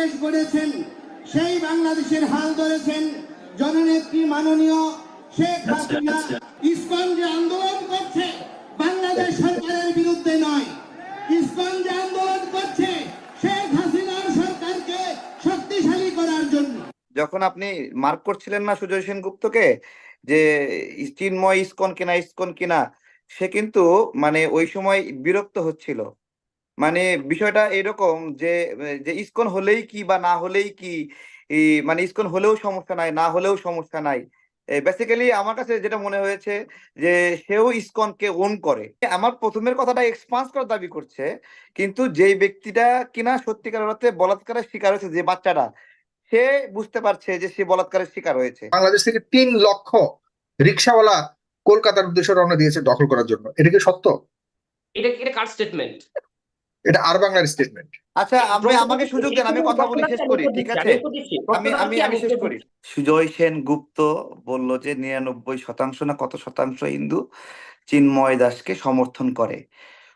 বাংলাদেশ গড়েছেন সেই বাংলাদেশের হাল ধরেছেন জননেত্রী মাননীয় শেখ হাসিনা। ইসকন যে আন্দোলন করছে বাংলাদেশ সরকারের বিরুদ্ধে নয়। ইসকন যে আন্দোলন করছে শেখ হাসিনার সরকারকে শক্তিশালী করার জন্য। যখন আপনি মার্ক করছিলেন না সুজয় সেনগুপ্তকে যে চিন্ময় ইসকন কিনা ইসকন কিনা সে কিন্তু মানে ওই সময় বিরক্ত হচ্ছিল। মানে বিষয়টা এরকম যে যে ইসকন হলেই কি বা না হলেই কি মানে ইসকন হলেও সমস্যা নাই না হলেও সমস্যা নাই। বেসিক্যালি আমার কাছে যেটা মনে হয়েছে যে সেও ইসকনকে ওন করে। আমার প্রথমের কথাটা এক্সপান্স করার দাবি করছে কিন্তু যেই ব্যক্তিটা কিনা সত্যিকার অর্থে বলাৎকারের শিকার হয়েছে যে বাচ্চাটা সে বুঝতে পারছে যে সে বলাৎকারের শিকার হয়েছে। বাংলাদেশ থেকে তিন লক্ষ রিক্সাওয়ালা কলকাতার উদ্দেশ্যে রওনা দিয়েছে দখল করার জন্য। এটা কি সত্য? এটা এটা কার স্টেটমেন্ট এটা আর বাংলার স্টেটমেন্ট আচ্ছা আপনি আমাকে সুযোগ দেন আমি কথা বলি শেষ করি ঠিক আছে? আমি আমি আমি শেষ করি। সুজয় সেন গুপ্ত বলল যে নিরানব্বই শতাংশ না কত শতাংশ হিন্দু চিন্ময় দাসকে সমর্থন করে।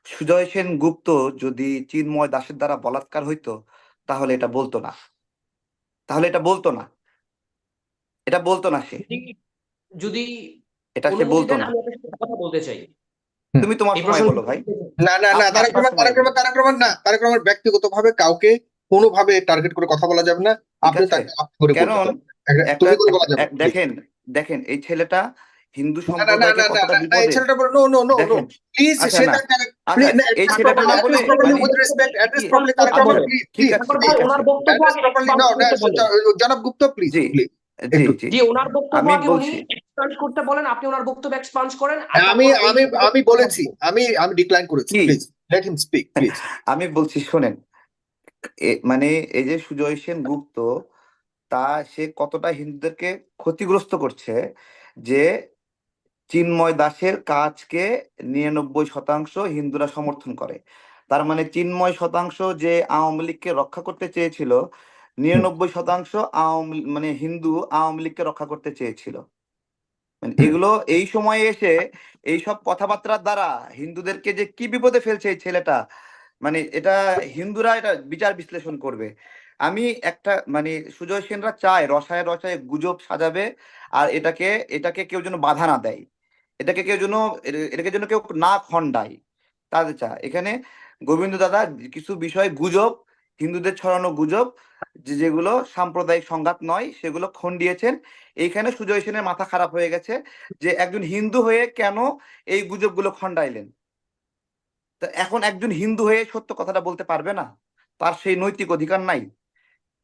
সুজয় সেন গুপ্ত যদি চিন্ময় দাসের দ্বারা বলাৎকার হইতো তাহলে এটা বলতো না। তাহলে এটা বলতো না। এটা বলতো না সে। যদি এটা সে বলতো না। কথা বলতে চাই। তুমি তোমার সময় বলো ভাই না না না তারেক রহমান তারেক রহমান তারেক রহমান না তারেক রহমান ব্যক্তিগত ভাবে কাউকে কোনোভাবে টার্গেট করে কথা বলা যাবে না আপনি তাকে করে দেখেন দেখেন এই ছেলেটা হিন্দু আচ্ছা, আচ্ছা মানে- আচ্ছা। জনাব গুপ্ত প্লিজ জি। ওনার বক্তব্য আমি আগে উনি বলছি। করতে বলেন আপনি ওনার বক্তব্য এক্সপান্ড করেন আমি আমি আমি বলেছি আমি আমি ডিক্লাইন করেছি please let him speak please আমি বলছি শোনেন মানে এই যে সুজয় সেন গুপ্ত তা সে কতটা হিন্দুদেরকে ক্ষতিগ্রস্ত করছে যে চিন্ময় দাসের কাজকে নিরানব্বই শতাংশ হিন্দুরা সমর্থন করে তার মানে চিন্ময় শতাংশ যে আওয়ামী লীগকে রক্ষা করতে চেয়েছিল নিরানব্বই শতাংশ আওয়ামী মানে হিন্দু আওয়ামী লীগকে রক্ষা করতে চেয়েছিল। মানে এগুলো এই সময়ে এসে এইসব কথাবার্তার দ্বারা হিন্দুদেরকে যে কি বিপদে ফেলছে এই ছেলেটা মানে এটা হিন্দুরা এটা বিচার বিশ্লেষণ করবে। আমি একটা মানে সুজয় সেনরা চায় রসায় রসায় গুজব সাজাবে আর এটাকে এটাকে কেউ যেন বাধা না দেয়। এটাকে কেউ যেন এটাকে যেন কেউ না খণ্ডায়। তাদের চা এখানে গোবিন্দ দাদা কিছু বিষয় গুজব হিন্দুদের ছড়ানো গুজব যেগুলো সাম্প্রদায়িক সংঘাত নয় সেগুলো খন্ডিয়েছেন এইখানে সুজয় সেনের মাথা খারাপ হয়ে গেছে যে একজন হিন্দু হয়ে কেন এই গুজবগুলো খণ্ডাইলেন? তো এখন একজন হিন্দু হয়ে সত্য কথাটা বলতে পারবে না? তার সেই নৈতিক অধিকার নাই।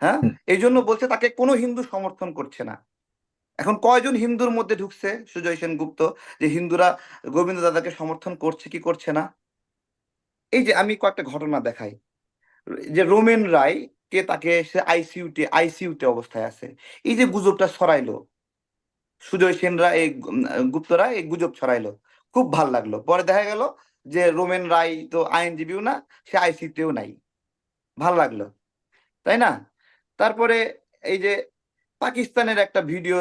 হ্যাঁ? এই জন্য বলছে তাকে কোনো হিন্দু সমর্থন করছে না। এখন কয়জন হিন্দুর মধ্যে ঢুকছে সুজয় সেনগুপ্ত যে হিন্দুরা গোবিন্দ দাদাকে সমর্থন করছে কি করছে না? এই যে আমি কয়েকটা ঘটনা দেখাই। যে রোমেন রায় কে তাকে, সে আইসিইউতে আইসিইউতে অবস্থায় আছে। এই যে গুজবটা ছড়াইলো, সুজয় সেনরা, এই গুপ্তরা এই গুজব ছড়াইলো। খুব ভালো লাগল। পরে দেখা গেল যে রোমেন রায় তো আইনজীবীও না, সে আইসিউতেও নাই। ভালো লাগল, তাই না? তারপরে এই যে পাকিস্তানের একটা ভিডিও,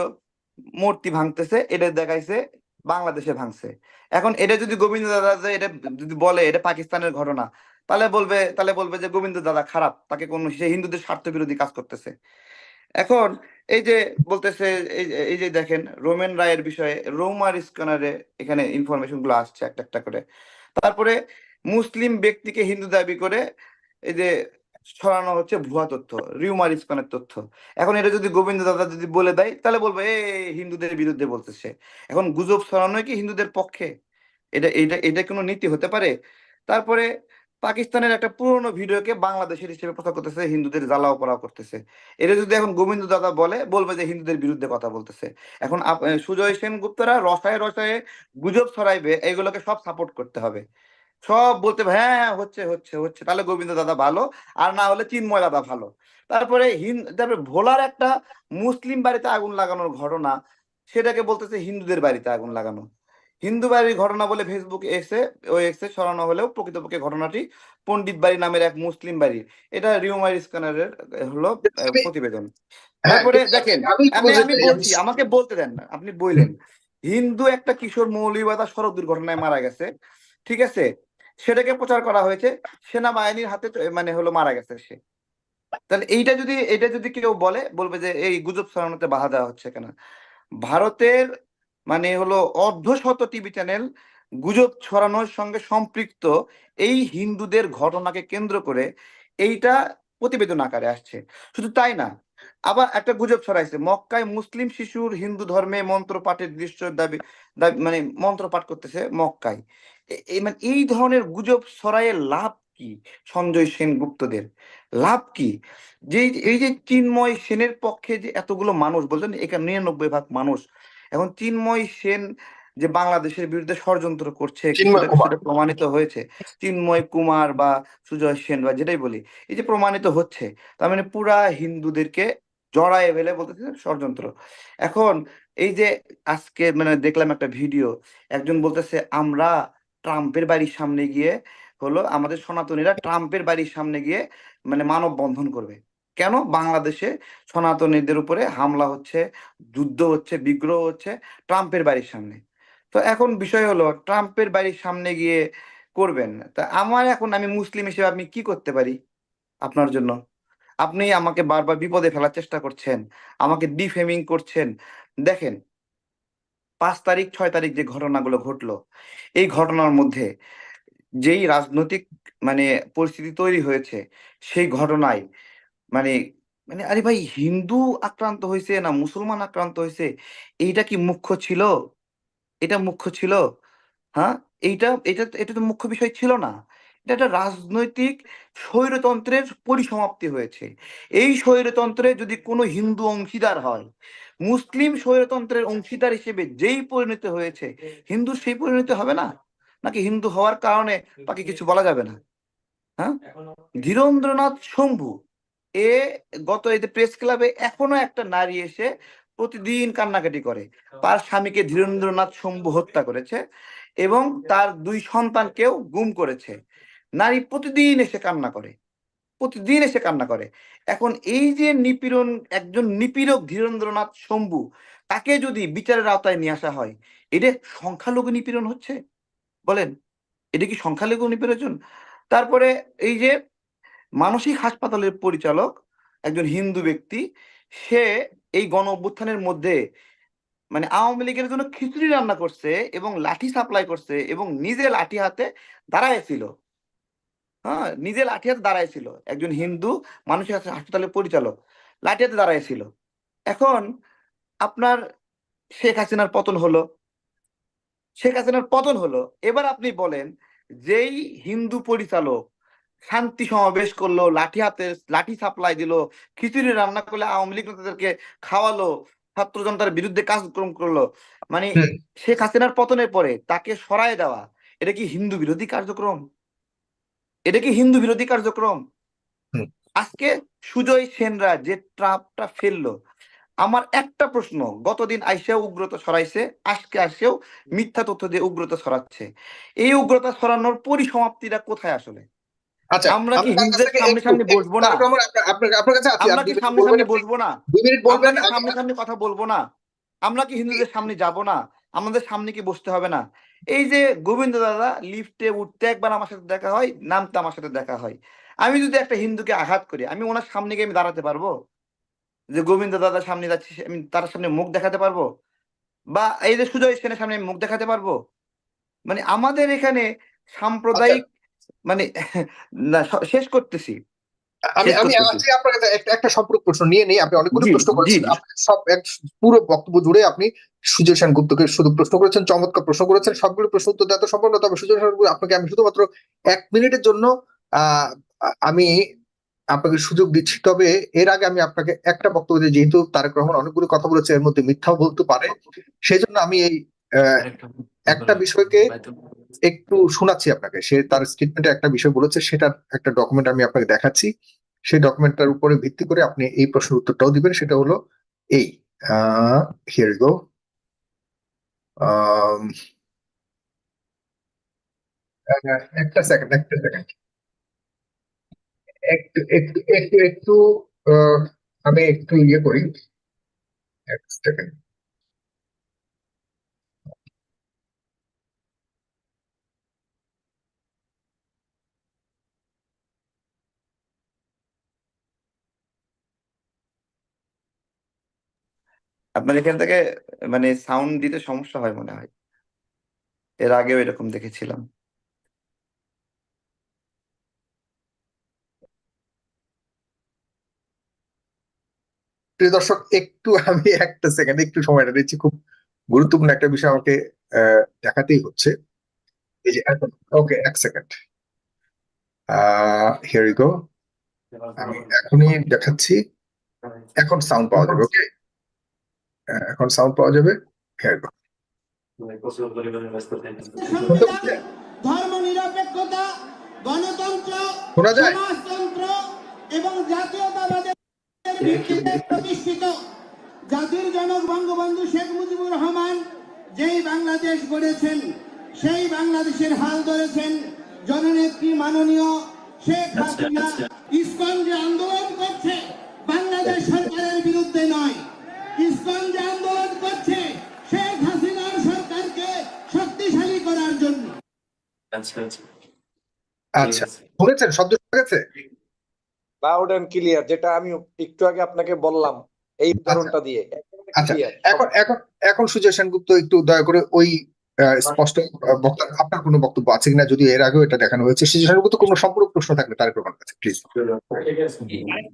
মূর্তি ভাঙতেছে, এটা দেখাইছে, বাংলাদেশে ভাঙছে। এখন এটা যদি গোবিন্দ দাদা যে এটা যদি বলে, এটা পাকিস্তানের ঘটনা তাহলে বলবে তাহলে বলবে যে গোবিন্দ দাদা খারাপ, তাকে কোন, সে হিন্দুদের স্বার্থ বিরোধী কাজ করতেছে। এখন এই যে বলতেছে, এই যে- দেখেন, রোমেন রায়ের বিষয়ে রোমার স্ক্যানারে এখানে ইনফরমেশনগুলো আসছে একটা একটা করে। তারপরে মুসলিম ব্যক্তিকে হিন্দু দাবি করে এই যে ছড়ানো হচ্ছে ভুয়া তথ্য, রিউমার ইস্কনের তথ্য। এখন এটা যদি গোবিন্দ দাদা যদি বলে দেয়, তাহলে বলবে এ হিন্দুদের বিরুদ্ধে বলতেছে। এখন গুজব ছড়ানো কি হিন্দুদের পক্ষে? এটা এটা এটা কোনো নীতি হতে পারে? তারপরে পাকিস্তানের একটা পুরনো ভিডিওকে বাংলাদেশের হিসেবে প্রচার করতেছে, হিন্দুদের জ্বালাও পড়াও করতেছে। এটা যদি এখন গোবিন্দ দাদা বলে, বলবে যে হিন্দুদের বিরুদ্ধে কথা বলতেছে। এখন সুজয় সেনগুপ্তরা রসায় রসায় গুজব ছড়াইবে এগুলোকে সব সাপোর্ট করতে হবে। সব বলতে হ্যাঁ হ্যাঁ হচ্ছে হচ্ছে হচ্ছে, তাহলে গোবিন্দ দাদা ভালো, আর না হলে চিন্ময় দাদা ভালো। তারপরে তারপরে ভোলার একটা মুসলিম বাড়িতে আগুন লাগানোর ঘটনা, সেটাকে বলতেছে হিন্দুদের বাড়িতে আগুন লাগানো। হিন্দু বাড়ির ঘটনা বলে ফেসবুক এক্সে ওই এক্সে ছড়ানো হলেও প্রকৃতপক্ষে ঘটনাটি পণ্ডিত বাড়ি নামের এক মুসলিম বাড়ি এটা রিউমার স্ক্যানারের হলো প্রতিবেদন। হ্যাঁ, তারপরে দেখেন আমি বলছি আমাকে বলতে দেন না আপনি বললেন হিন্দু একটা কিশোর মৌলবাদা সড়ক দুর্ঘটনায় মারা গেছে ঠিক আছে? সেটাকে প্রচার করা হয়েছে সেনাবাহিনীর হাতে মানে হলো মারা গেছে সে। তাহলে এইটা যদি এটা যদি কেউ বলে বলবে যে এই গুজব ছড়ানোতে বাধা দেওয়া হচ্ছে কেন? ভারতের মানে হলো অর্ধশত টিভি চ্যানেল গুজব ছড়ানোর সঙ্গে সম্পৃক্ত এই হিন্দুদের ঘটনাকে কেন্দ্র করে এইটা প্রতিবেদন আকারে আসছে। শুধু তাই না, আবার একটা গুজব ছড়াইছে, মক্কায় মুসলিম শিশুর হিন্দু ধর্মে মন্ত্র পাঠের দৃশ্য দাবি মানে মন্ত্র পাঠ করতেছে মক্কায়। মানে এই ধরনের গুজব ছড়াইয়ের লাভ কি সঞ্জয় সেন গুপ্তদের? লাভ কি? যে, এই যে চিন্ময় সেনের পক্ষে যে এতগুলো মানুষ, বলছেন এখানে নিরানব্বই ভাগ মানুষ এখন চিন্ময় সেন যে বাংলাদেশের বিরুদ্ধে ষড়যন্ত্র করছে প্রমাণিত হয়েছে? চিন্ময় কুমার বা সুজয় সেন বা যেটাই বলি। এই যে প্রমাণিত হচ্ছে তার মানে পুরা হিন্দুদেরকে জড়ায় ফেলে বলতেছে ষড়যন্ত্র। এখন এই যে আজকে মানে দেখলাম একটা ভিডিও একজন বলতেছে আমরা ট্রাম্পের বাড়ির সামনে গিয়ে হলো আমাদের সনাতনীরা ট্রাম্পের বাড়ির সামনে গিয়ে মানে মানববন্ধন করবে। কেন বাংলাদেশে সনাতনীদের উপরে হামলা হচ্ছে, যুদ্ধ হচ্ছে, বিগ্রহ হচ্ছে ট্রাম্পের বাড়ির সামনে? তো এখন বিষয় হলো, ট্রাম্পের বাড়ির সামনে গিয়ে করবেন। তা আমার এখন আমি মুসলিম হিসেবে আমি কি করতে পারি আপনার জন্য? আপনি আমাকে বারবার বিপদে ফেলার চেষ্টা করছেন, আমাকে ডিফেমিং করছেন। দেখেন, পাঁচ তারিখ, ছয় তারিখ যে ঘটনাগুলো ঘটলো, এই ঘটনার মধ্যে যেই রাজনৈতিক মানে পরিস্থিতি তৈরি হয়েছে, সেই ঘটনায় মানে মানে আরে ভাই হিন্দু আক্রান্ত হয়েছে না মুসলমান আক্রান্ত হয়েছে এইটা কি মুখ্য ছিল? এটা মুখ্য ছিল? হ্যাঁ? এইটা এটা এটা তো মুখ্য বিষয় ছিল না। এটা একটা রাজনৈতিক স্বৈরতন্ত্রের পরিসমাপ্তি হয়েছে। এই স্বৈরতন্ত্রে যদি কোনো হিন্দু অংশীদার হয় মুসলিম স্বৈরতন্ত্রের অংশীদার হিসেবে যেই পরিণত হয়েছে হিন্দু সেই পরিণতি হবে না? নাকি হিন্দু হওয়ার কারণে তাকে কিছু বলা যাবে না? হ্যাঁ? ধীরেন্দ্রনাথ শম্ভু এ গত এই প্রেস ক্লাবে এখনও একটা নারী এসে প্রতিদিন কান্নাকাটি করে। তার স্বামীকে ধীরেন্দ্রনাথ শম্ভু হত্যা করেছে এবং তার দুই সন্তানকেও গুম করেছে। নারী প্রতিদিন এসে কান্না করে। প্রতিদিন এসে কান্না করে। এখন এই যে নিপীড়ন একজন নিপীড়ক ধীরেন্দ্রনাথ শম্ভু তাকে যদি বিচারের আওতায় নিয়ে আসা হয় এটা সংখ্যালঘু নিপীড়ন হচ্ছে? বলেন এটা কি সংখ্যালঘু নিপীড়ন? তারপরে এই যে মানসিক হাসপাতালের পরিচালক একজন হিন্দু ব্যক্তি, সে এই গণ অভ্যুত্থানের মধ্যে মানে আওয়ামী লীগের জন্য খিচুড়ি রান্না করছে এবং লাঠি সাপ্লাই করছে এবং নিজে লাঠি হাতে দাঁড়াইছিল। হ্যাঁ নিজে লাঠি হাতে দাঁড়াইছিল একজন হিন্দু মানসিক হাস- হাসপাতালের পরিচালক। লাঠি হাতে দাঁড়াইছিল। এখন আপনার শেখ হাসিনার পতন হলো। শেখ হাসিনার পতন হলো। এবার আপনি বলেন, যেই হিন্দু পরিচালক শান্তি সমাবেশ করল লাঠি হাতে লাঠি সাপ্লাই দিল খিচুড়ি রান্না করলে আওয়ামী লীগ নেতাদেরকে খাওয়ালো ছাত্র জনতার বিরুদ্ধে কাজকর্ম করল। মানে শেখ হাসিনার পতনের পরে তাকে সরায় দেওয়া এটা কি হিন্দু বিরোধী কার্যক্রম? এটা কি হিন্দু বিরোধী কার্যক্রম? আজকে সুজয় সেনরা যে ট্রাপটা ফেলল আমার একটা প্রশ্ন গতদিন আইসেও উগ্রতা সরাইছে আজকে আসেও মিথ্যা তথ্য দিয়ে উগ্রতা সরাচ্ছে এই উগ্রতা সরানোর পরিসমাপ্তিটা কোথায় আসলে? আচ্ছা আমরা কি আমি হিন্দুদের সামনে একটু- সামনে বসবো না? আপনার- আপনার আপনার কাছে আছি আমরা কি যদি সামনে সামনে বসবো না? দুই মিনিট বলবেন সামনে সামনে কথা বলব না? আমরা কি হিন্দুদের সামনে যাব না? আমাদের সামনে কি বসতে হবে না? এই যে গোবিন্দ দাদা লিফটে উঠতে একবার আমার সাথে দেখা হয় নামতে আমার সাথে দেখা হয়। আমি যদি একটা হিন্দুকে আঘাত করি আমি ওনার সামনে গিয়ে আমি দাঁড়াতে পারব? যে গোবিন্দ দাদার সামনে যাচ্ছি আমি তার সামনে মুখ দেখাতে পারব? বা এই যে সুজয় সেনের সামনে আমি মুখ দেখাতে পারব? মানে আমাদের এখানে সাম্প্রদায়িক মানে না শেষ করতেছি। আমি আমি। আজকে আপনার কাছে একটা একটা সম্পূর্ণ প্রশ্ন নিয়ে নেই আপনি অনেকগুলো প্রশ্ন করেছেন। সব এক পুরো বক্তব্য জুড়ে আপনি সুজয় সেন গুপ্তকে শুধু প্রশ্ন করেছেন চমৎকার প্রশ্ন করেছেন সবগুলো প্রশ্ন উত্তর দেওয়া তো সম্ভব না তবে সুজয় সেন আপনাকে আমি শুধুমাত্র এক মিনিটের জন্য আহ আমি আপনাকে সুযোগ দিচ্ছি। তবে এর আগে আমি আপনাকে একটা বক্তব্য দিই যেহেতু তারেক রহমান অনেকগুলো কথা বলেছে এর মধ্যে মিথ্যাও বলতে পারে। সেই জন্য আমি এই আহ, একটা বিষয়কে একটু শোনাচ্ছি আপনাকে। সে তার স্টেটমেন্টে একটা বিষয় বলেছে, সেটার একটা ডকুমেন্ট আমি আপনাকে দেখাচ্ছি। সেই ডকুমেন্টটার উপরে ভিত্তি করে আপনি এই প্রশ্নের উত্তরটাও দিবেন, সেটা হলো এই। হিয়ার গো একটা সেকেন্ড একটা সেকেন্ড একটু একটু একটু একটু আমি একটু ইয়ে করি। এক সেকেন্ড আপনার এখান থেকে মানে সাউন্ড দিতে সমস্যা হয় মনে হয়। এর আগেও এরকম দেখেছিলাম। প্রিয় দর্শক, একটু আমি একটা সেকেন্ড একটু সময়টা নিচ্ছি খুব গুরুত্বপূর্ণ একটা বিষয় আমাকে দেখাতেই হচ্ছে। এই যে, এখন ওকে এক সেকেন্ড হিয়ার ইউ গো আমি এখনই দেখাচ্ছি। এখন সাউন্ড পাওয়া যাবে ওকে এখন সাউন্ড পাওয়া যাবে হিয়ার গো ধর্ম নিরপেক্ষতা গণতন্ত্র শোনা যায়? সমাজতন্ত্র এবং জাতীয়তাবাদের ভিত্তিতে প্রতিষ্ঠিত জাতির জনক বঙ্গবন্ধু শেখ মুজিবুর রহমান যেই বাংলাদেশ গড়েছেন সেই বাংলাদেশের হাল ধরেছেন জননেত্রী মাননীয় শেখ হাসিনা ইসকন যে আন্দোলন করছে বাংলাদেশ সরকারের বিরুদ্ধে নয়। ইসকন যে আন্দোলন করছে শেখ হাসিনার সরকারকে শক্তিশালী করার জন্য। আচ্ছা শুনেছেন? শব্দ শোনা গেছে? লাউড এন্ড ক্লিয়ার যেটা আমি একটু আগে আপনাকে বললাম এই উদাহরণটা দিয়ে। আচ্ছা এখন এখন এখন সুজয় সেনগুপ্ত একটু দয়া করে ওই স্পষ্ট আহ, বক্তা আপনার কোনো বক্তব্য আছে কিনা? যদি এর আগেও এটা দেখানো হয়েছে সুজয় সেনগুপ্ত কোনো সম্পূর্ণ প্রশ্ন থাকলে তার প্রমাণ কাছে প্লিজ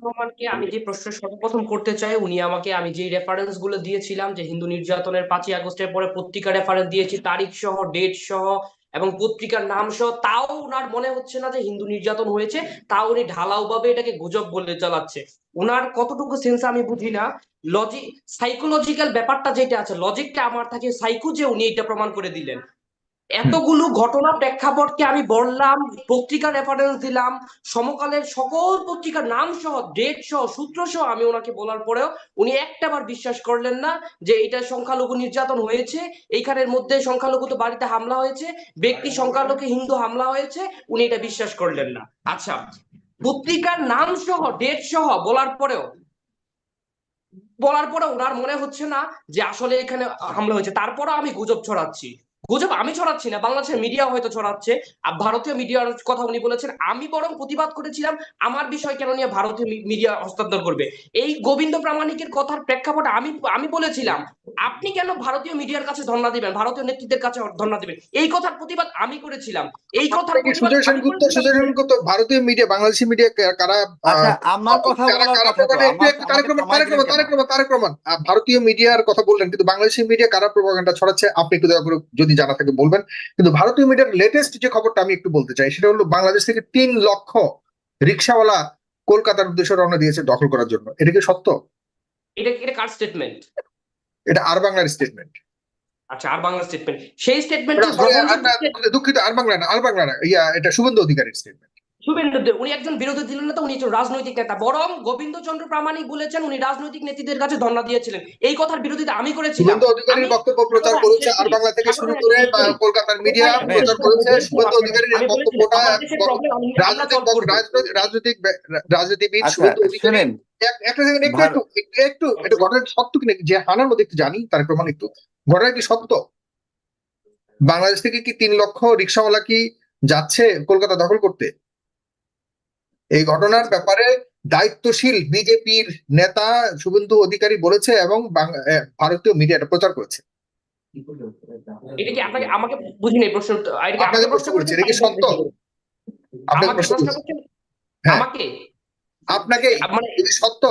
রহমানকে আমি যে প্রশ্ন সর্বপ্রথম করতে চাই উনি আমাকে আমি যে রেফারেন্সগুলো দিয়েছিলাম যে হিন্দু নির্যাতনের পাঁচই আগস্টের পরে পত্রিকা রেফারেন্স দিয়েছি তারিখ সহ ডেট সহ এবং পত্রিকার নাম সহ তাও ওনার মনে হচ্ছে না যে হিন্দু নির্যাতন হয়েছে তাও উনি ঢালাও ভাবে এটাকে গুজব বলে চালাচ্ছে। ওনার কতটুকু সেন্স আমি বুঝি না লজিক সাইকোলজিক্যাল ব্যাপারটা যেটা আছে লজিকটা আমার থাকে সাইকো যে উনি এটা প্রমাণ করে দিলেন। এতগুলো ঘটনা প্রেক্ষাপটকে আমি বললাম পত্রিকা রেফারেন্স দিলাম, সমকালের সকল পত্রিকার নাম সহ ডেট সহ, সূত্র সহ আমি ওনাকে বলার পরেও উনি একটাবার বিশ্বাস করলেন না যে এটা সংখ্যালঘু নির্যাতন হয়েছে, এইখানের মধ্যে সংখ্যালঘু তো বাড়িতে হামলা হয়েছে, ব্যক্তি সংখ্যালঘু হিন্দু হামলা হয়েছে, উনি এটা বিশ্বাস করলেন না। আচ্ছা পত্রিকার নাম সহ ডেট সহ বলার পরেও বলার পরে ওনার মনে হচ্ছে না যে আসলে এখানে হামলা হয়েছে। তারপরও আমি গুজব ছড়াচ্ছি। গুজব আমি ছড়াচ্ছি না বাংলাদেশের মিডিয়া হয়তো ছড়াচ্ছে আর ভারতীয় মিডিয়ার কথা উনি বলেছেন আমি বরং প্রতিবাদ করেছিলাম আমার বিষয় কেন নিয়ে ভারতীয় মিডিয়া হস্তান্তর করবে। এই গোবিন্দ প্রামাণিকের কথার প্রেক্ষাপটে আমি আমি বলেছিলাম আপনি কেন ভারতীয় মিডিয়ার কাছে ধর্ণা দিবেন ভারতীয় নেতৃত্বের কাছে ধর্ণা দিবেন? এই কথার প্রতিবাদ আমি করেছিলাম। এই কথার কি প্রতিবাদ সুজয় আমি সেনগুপ্ত করেছিলাম। সুজয় সেনগুপ্ত ভারতীয় মিডিয়া বাংলাদেশি মিডিয়া কারা আচ্ছা আমার কথা ভারতীয় মিডিয়ার কথা বললেন কিন্তু বাংলাদেশি মিডিয়া কারা প্রোপাগান্ডা ছড়াচ্ছে? আপনি একটু দয়া করে যদি জানা থাকে বলবেন। কিন্তু ভারতীয় মিডিয়ার লেটেস্ট যে খবরটা আমি একটু বলতে চাই সেটা হলো বাংলাদেশ থেকে তিন লক্ষ রিক্সাওয়ালা কলকাতার উদ্দেশ্যে রওনা দিয়েছে দখল করার জন্য। এটা কি সত্য? এটা এটা কার স্টেটমেন্ট এটা আর বাংলার স্টেটমেন্ট আচ্ছা আর বাংলা স্টেটমেন্ট সেই স্টেটমেন্ট দুঃখিত আর বাংলা না আর বাংলা না। ইয়া এটা শুভেন্দু অধিকারীর স্টেটমেন্ট শুভেন্দু দে- উনি একজন বিরোধী দলীয় নেতা উনি একজন রাজনৈতিক নেতা। বরং গোবিন্দচন্দ্র প্রামাণিক বলেছেন উনি রাজনৈতিক নেতৃত্বের কাছে ধর্ণা দিয়েছিলেন। এই কথার বিরোধিতা আমি করেছিলাম। শুভেন্দু অধিকারীর বক্তব্য প্রচার করেছে আর বাংলা থেকে শুরু করে কলকাতার মিডিয়া প্রচার করেছে। শুভেন্দু অধিকারীর বক্তব্যটা রাজনৈতিক রাজনৈতিক রাজনৈতিক রাজনীতিবিদ আচ্ছা শুভেন্দু অধিকারী একটা সেকেন্ড একটু একটু একটু একটু একটু সত্য কিনা? যে হানার মধ্যে একটু জানি তার প্রমাণ একটু। ঘটনা কি সত্য। বাংলাদেশ থেকে কি তিন লক্ষ রিক্সাওয়ালা কি যাচ্ছে কলকাতা দখল করতে? এই ঘটনার ব্যাপারে দায়িত্বশীল বিজেপির নেতা শুভেন্দু অধিকারী বলেছে এবং ভারতীয় মিডিয়াটা প্রচার করেছে। এটা কি আপনাকে আমাকে বুঝি নেই প্রশ্ন আপনাকে প্রশ্ন করেছি, এটা কি সত্য? আপনাকে প্রশ্ন প্রশ্ন করছেন? হ্যাঁ। আমাকে? আপনাকে মানে সত্য?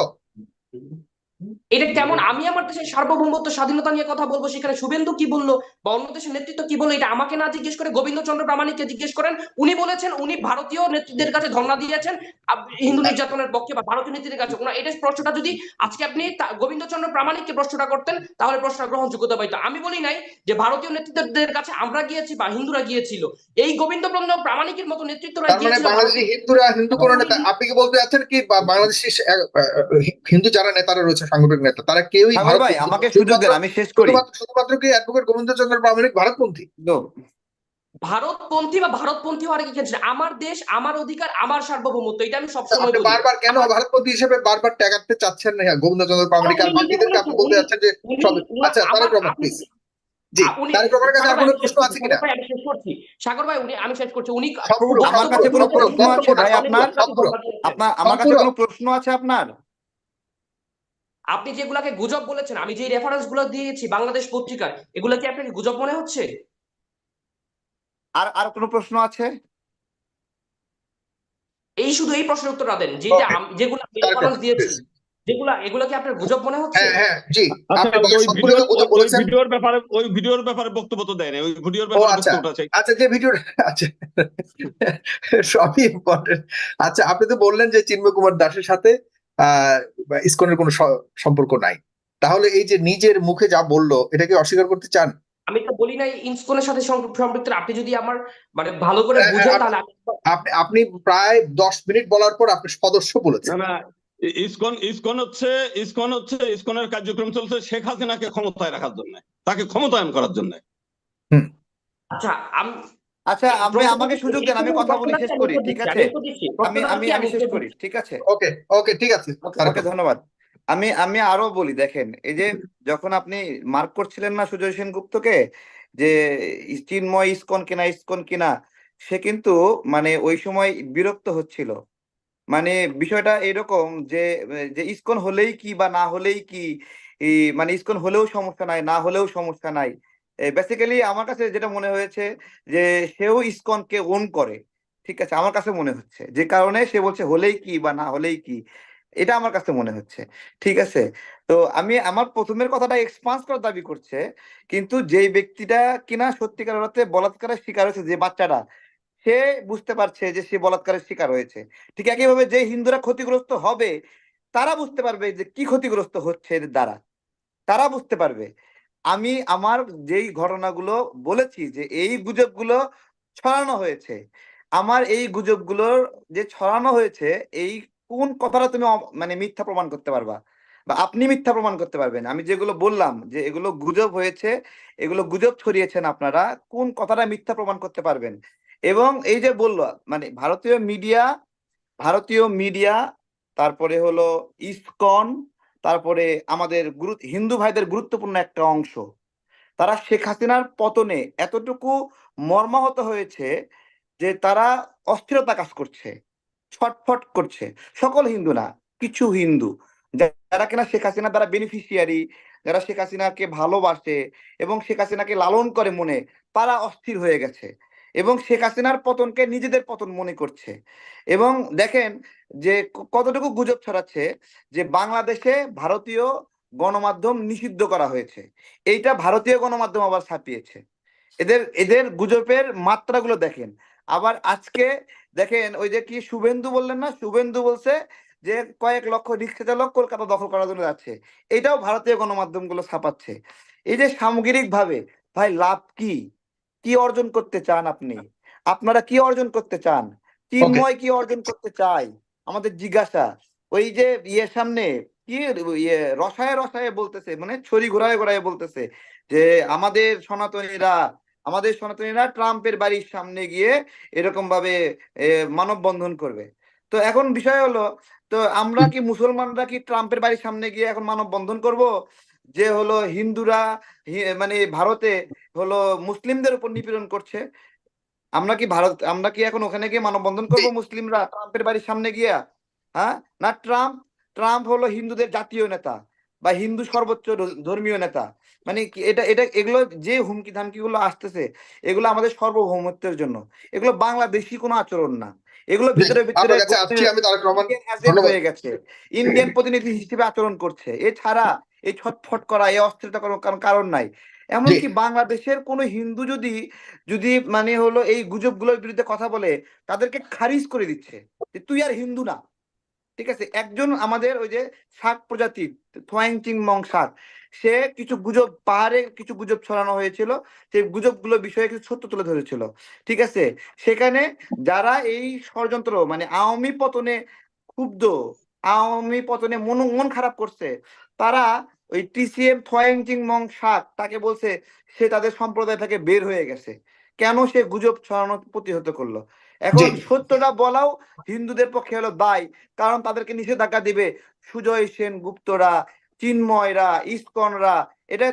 এটা কেমন? আমি আমার দেশের সার্বভৌমত্ব স্বাধীনতা নিয়ে কথা বলব সেখানে শুভেন্দু কি বলল বা অন্য দেশের নেতৃত্ব কি বলল এটা আমাকে না জিজ্ঞেস করে গোবিন্দচন্দ্র প্রামাণিককে জিজ্ঞেস করেন। উনি বলেছেন উনি ভারতীয় নেতৃত্বের কাছে ধর্ণা দিয়েছেন হিন্দু নির্যাতনের পক্ষে বা ভারতীয় নেতৃত্বের কাছে। ওনার এটা প্রশ্নটা যদি আজকে আপনি গোবিন্দচন্দ্র প্রামাণিককে প্রশ্নটা করতেন তাহলে প্রশ্নটা গ্রহণযোগ্যতা পাইতো। আমি বলি নাই যে ভারতীয় নেতৃত্বের কাছে আমরা গিয়েছি বা হিন্দুরা গিয়েছিল। এই গোবিন্দচন্দ্র প্রামাণিকের মতো নেতৃত্বরা তার মানে হিন্দুরা হিন্দু আপনি কি বলতে চাচ্ছেন কি বাংলাদেশি হিন্দু যারা নেতারা রয়েছে সাংগঠনিক নেতা। তারা কেউই ভাই আমাকে সুযোগ দেন আমি শেষ করি। শুধুমাত্র কি অ্যাডভোকেট গোবিন্দচন্দ্র প্রামাণিক ভারতপন্থী? ভারতপন্থী বা ভারতপন্থী হওয়ার কি ক্ষেত্রে? আমার দেশ আমার অধিকার আমার সার্বভৌমত্ব এটা আমি সবসময় বারবার কেন ভারতপন্থী হিসেবে বারবার ট্যাগাতে চাচ্ছেন না? গোবিন্দচন্দ্র প্রামাণিক আর বাকিদেরকে আপনি বলতে যাচ্ছেন যে আচ্ছা রহমান আপনি- প্লিজ সাগর ভাই, প্রশ্ন আছে কিনা? সাগর ভাই, আমি শেষ করছি। সাগর ভাই উনি আমি শেষ করছি। উনি আমার কাছে কোনো প্রশ্ন আছে? ভাই আপনার? আপনার আমার কাছে। কোনো প্রশ্ন আছে আপনার? আপনি যেগুলাকে গুজব বলেছেন? আমি যে রেফারেন্সগুলো দিয়েছি বাংলাদেশ পত্রিকার এগুলা কি আপনাকে গুজব মনে হচ্ছে? আর আর কোনো প্রশ্ন আছে? এই শুধু এই প্রশ্নের উত্তরটা দেন যে যে যেগুলো রেফারেন্স দিয়েছি যেগুলা এগুলা কি আপনার গুজব মনে হচ্ছে? হ্যাঁ হ্যাঁ জি। আচ্ছা আপনি ওই ভিডিওর কথা বলেছেন। ভিডিওর ব্যাপারে ওই ভিডিওর ব্যাপারে বক্তব্য তো দেয় না ওই ভিডিওর ব্যাপারে আচ্ছা। বক্তব্যটা চাই। আচ্ছা যে ভিডিও আচ্ছা। সবই ইম্পর্টেন্ট আচ্ছা আপনি তো বললেন যে চিন্ময় কুমার দাসের সাথে ইসকনের কোনো স- সম্পর্ক নাই। তাহলে এই যে নিজের মুখে যা বলল এটা কি অস্বীকার করতে চান? আমি তো বলি নাই ইনস্কনের সাথে সম- সম্পৃক্ত। আপনি যদি আমার মানে ভালো করে বুঝেন তাহলে আপনি আপনি প্রায় দশ মিনিট বলার পর আপনি সদস্য বলেছেন। ইসকন ইসকন হচ্ছে ইসকন হচ্ছে ইসকনের কার্যক্রম চলছে শেখ হাসিনাকে ক্ষমতায় রাখার জন্য তাকে ক্ষমতায়ন করার জন্য। আচ্ছা আমি আচ্ছা আপনি আমাকে সুযোগ দেন আমি কথা বলি শেষ করি ঠিক আছে? আমি আমি আমি শেষ করি ঠিক আছে? ওকে ওকে ঠিক আছে ওকে ধন্যবাদ। আমি আমি আরও বলি দেখেন এই যে যখন আপনি মার্ক করছিলেন না সুজয় সেনগুপ্তকে যে চিন্ময় ইসকন কিনা ইসকন কিনা সে কিন্তু মানে ওই সময় বিরক্ত হচ্ছিল। মানে বিষয়টা এরকম যে যে ইসকন হলেই কি বা না হলেই কি মানে ইসকন হলেও সমস্যা নাই না হলেও সমস্যা নাই বেসিক্যালি আমার কাছে যেটা মনে হয়েছে যে সেও ইসকনকে ওন করে, ঠিক আছে? আমার কাছে মনে হচ্ছে। যে কারণে সে বলছে হলেই কি বা না হলেই কি, এটা আমার কাছে মনে হচ্ছে, ঠিক আছে? তো আমি, আমার প্রথমের কথাটা এক্সপান্স করার দাবি করছে, কিন্তু যেই ব্যক্তিটা কিনা সত্যিকার অর্থে বলাৎকারের শিকার হয়েছে, যে বাচ্চাটা, সে বুঝতে পারছে যে সে বলাৎকারের শিকার হয়েছে। ঠিক একইভাবে যে হিন্দুরা ক্ষতিগ্রস্ত হবে, তারা বুঝতে পারবে যে কি ক্ষতিগ্রস্ত হচ্ছে এর দ্বারা। তারা বুঝতে পারবে আমি আমার যেই ঘটনাগুলো বলেছি যে এই গুজবগুলো ছড়ানো হয়েছে, আমার এই গুজবগুলোর যে ছড়ানো হয়েছে, এই কোন কথাটা তুমি মানে মিথ্যা প্রমাণ করতে পারবা? বা আপনি মিথ্যা প্রমাণ করতে পারবেন। আমি যেগুলো বললাম যে এগুলো গুজব হয়েছে, এগুলো গুজব ছড়িয়েছেন আপনারা, কোন কথাটা মিথ্যা প্রমাণ করতে পারবেন? এবং এই যে বলল মানে ভারতীয় মিডিয়া ভারতীয় মিডিয়া, তারপরে হলো ইসকন তারপরে আমাদের হিন্দু ভাইদের গুরুত্বপূর্ণ একটা অংশ। তারা শেখ হাসিনার পতনে এতটুকু মর্মাহত হয়েছে যে তারা অস্থিরতা কাজ করছে, ছটফট করছে। সকল হিন্দু না কিছু হিন্দু, যারা কিনা শেখ হাসিনা দ্বারা বেনিফিশিয়ারি যারা শেখ হাসিনাকে ভালোবাসে এবং শেখ হাসিনাকে লালন করে মনে, তারা অস্থির হয়ে গেছে। এবং শেখ হাসিনার পতনকে নিজেদের পতন মনে করছে। এবং দেখেন যে কতটুকু গুজব ছড়াচ্ছে যে বাংলাদেশে ভারতীয় গণমাধ্যম নিষিদ্ধ করা হয়েছে। এইটা ভারতীয় গণমাধ্যম আবার ছাপিয়েছে। এদের এদের গুজবের মাত্রাগুলো দেখেন। আবার আজকে দেখেন ওই যে কি শুভেন্দু বললেন না? শুভেন্দু বলছে যে কয়েক লক্ষ রিক্সা চালক কলকাতা দখল করার জন্য যাচ্ছে। এটাও ভারতীয় গণমাধ্যমগুলো ছাপাচ্ছে। এই যে সামগ্রিক ভাবে ভাই লাভ কি? কি অর্জন করতে চান আপনি? আপনারা কি অর্জন করতে চান? চিন্ময় কি অর্জন করতে চায়? আমাদের জিজ্ঞাসা। ওই যে ইয়ের সামনে, কি ইয়ে রসায় রসায় বলতেছে মানে ছড়ি ঘোরায় ঘোরায় বলতেছে যে আমাদের সনাতনীরা আমাদের সনাতনীরা ট্রাম্পের বাড়ির সামনে গিয়ে এরকম ভাবে মানববন্ধন করবে। তো এখন বিষয় হলো, তো আমরা কি মুসলমানরা কি ট্রাম্পের বাড়ির সামনে গিয়ে এখন মানববন্ধন করব? যে হলো হিন্দুরা মানে ভারতে হলো মুসলিমদের উপর নিপীড়ন করছে। আমরা কি ভারত আমরা কি এখন ওখানে গিয়ে মানববন্ধন করব মুসলিমরা ট্রাম্পের বাড়ির সামনে গিয়া? হ্যাঁ? না ট্রাম্প ট্রাম্প হলো হিন্দুদের জাতীয় নেতা বা হিন্দু সর্বোচ্চ ধর্মীয় নেতা। মানে এটা এটা এগুলো যে হুমকি ধামকি গুলো আসতেছে এগুলো আমাদের সার্বভৌমত্বের জন্য। এগুলো বাংলাদেশি কোনো আচরণ না। এগুলো ভিতরে ভিতরে আমি তারেক রহমান। হয়ে গেছে। ইন্ডিয়ান প্রতিনিধি হিসেবে আচরণ করছে। এছাড়া এই ছটফট করা এই অস্থিরতা কোনো কারণ কারণ নাই। এমনকি বাংলাদেশের কোন হিন্দু যদি যদি মানে হলো এই গুজবগুলোর বিরুদ্ধে কথা বলে তাদেরকে খারিজ করে দিচ্ছে যে তুই আর হিন্দু না। ঠিক আছে? একজন আমাদের ওই যে শাক প্রজাতির মং শাক সে কিছু গুজব, পাহাড়ে কিছু গুজব ছড়ানো হয়েছিল সেই গুজবগুলো বিষয়ে কিছু সত্য তুলে ধরেছিল, ঠিক আছে? সেখানে যারা এই ষড়যন্ত্র মানে আওয়ামী পতনে ক্ষুব্ধ, আওয়ামী পতনে মন মন খারাপ করছে, তারা ওই টিসিএম থোয়াইংচিং মং শাক তাকে বলছে সে তাদের সম্প্রদায় থেকে বের হয়ে গেছে। কেন সে গুজব ছড়ানো প্রতিহত করল? এখন সত্যটা বলাও হিন্দুদের পক্ষে হলো দায়। কারণ তাদেরকে নিষেধাজ্ঞা দিবে সুজয় সেন গুপ্তরা চিন্ময়রা ইস্কনরা। এটা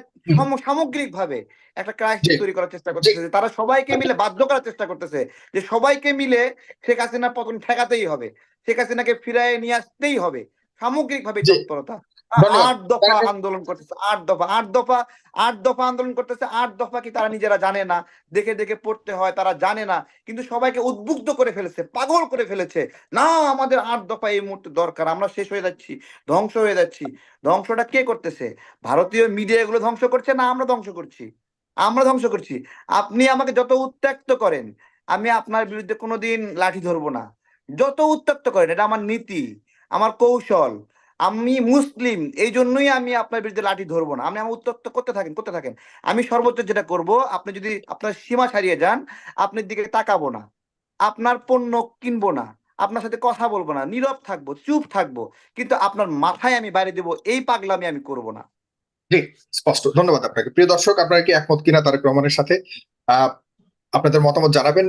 সামগ্রিক ভাবে একটা ক্রাইসিস তৈরি করার চেষ্টা করতেছে। তারা সবাইকে মিলে বাধ্য করার চেষ্টা করতেছে যে সবাইকে মিলে শেখ হাসিনা পতন ঠেকাতেই হবে। শেখ হাসিনাকে ফিরায় নিয়ে আসতেই হবে। সামগ্রিক ভাবে তৎপরতা। আট দফা আন্দোলন করতেছে আট দফা আট দফা আট দফা আন্দোলন করতেছে আট দফা কি তারা নিজেরা জানে না? দেখে দেখে পড়তে হয় তারা জানে না। কিন্তু সবাইকে উদ্বুদ্ধ করে ফেলেছে পাগল করে ফেলেছে। না আমাদের আট দফা এই মুহূর্তে দরকার আমরা শেষ হয়ে যাচ্ছি ধ্বংস হয়ে যাচ্ছি। ধ্বংসটা কে করতেছে? ভারতীয় মিডিয়া এগুলো ধ্বংস করছে না আমরা ধ্বংস করছি? আমরা ধ্বংস করছি। আপনি আমাকে যত উত্ত্যক্ত করেন আমি আপনার বিরুদ্ধে কোনোদিন লাঠি ধরবো না। যত উত্ত্যক্ত করেন এটা আমার নীতি আমার কৌশল। আমি মুসলিম এই জন্যই আমি আপনার বিরুদ্ধে লাঠি ধরবো না। আপনি আমার উত্তক্ত করতে থাকেন করতে থাকেন। আমি সর্বোচ্চ যেটা করব, আপনি যদি আপনার সীমা ছাড়িয়ে যান, আপনার দিকে তাকাবো না। আপনার পণ্য কিনবো না। আপনার সাথে কথা বলব না। নীরব থাকব, চুপ থাকব। কিন্তু আপনার মাথায় আমি বাইরে দেবো, এই পাগলামি আমি করব না। জি, স্পষ্ট। ধন্যবাদ আপনাকে। প্রিয় দর্শক, আপনারা কি একমত কিনা তারেক রহমানের সাথে? আপনাদের মতামত জানাবেন।